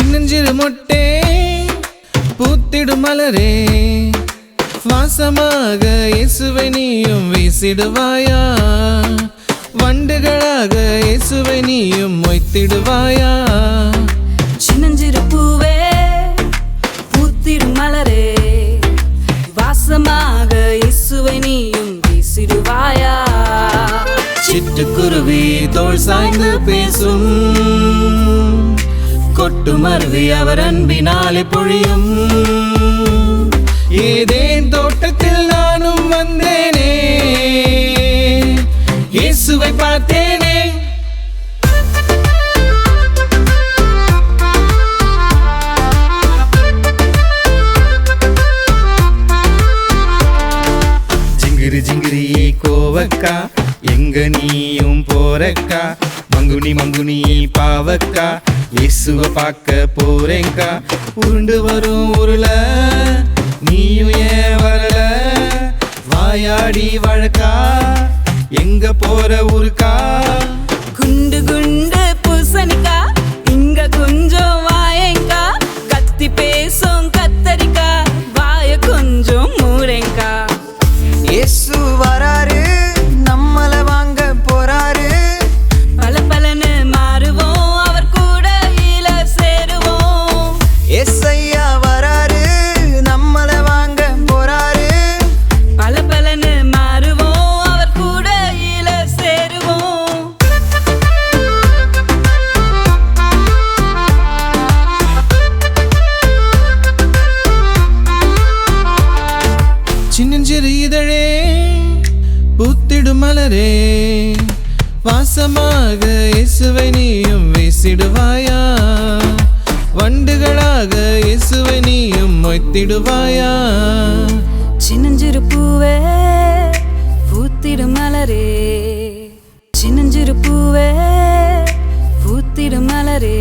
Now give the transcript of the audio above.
சின்னஞ்சிறு மொட்டே பூத்திடும் மலரே. வாசமாக இயேசுவை நீயும் வீசிடுவாயா? வண்டுகளாக இயேசுவை நீயும் மொய்த்திடுவாயா? சின்னஞ்சிறு பூவே பூத்திடும் மலரே. வாசமாக இயேசுவை நீயும் வீசிடுவாயா? சிட்டுக்குருவி தோல் சாய்ந்து பேசும். கொட்டு மருவி அவர் அன்பினாலே பொழியும். ஏதேன் தோட்டத்தில் நானும் வந்தேனே. இயேசுவை பார்த்தேனே. ஜிங்கிரி ஜிங்கிரி கோவக்கா எங்க நீயும் போறக்கா? மங்குனி மங்குனி பாவக்கா இயேசுவ பார்க்க போறேங்கா உருண்டு வரும் உருள நீயும் ஏன் வரல? வாயாடி வழக்கா எங்க போற ஊருக்கா? குண்டு குண்டு சின்னஞ்சிறு இதழே பூத்திடும் மலரே வாசமாக இயேசுவை நீயும் வீசிடுவாயா வண்டுகளாக இயேசுவை நீயும் மொய்த்திடுவாயா சின்னஞ்சிறு பூவே பூத்திடும் மலரே சின்னஞ்சிறு பூவே பூத்திடும் மலரே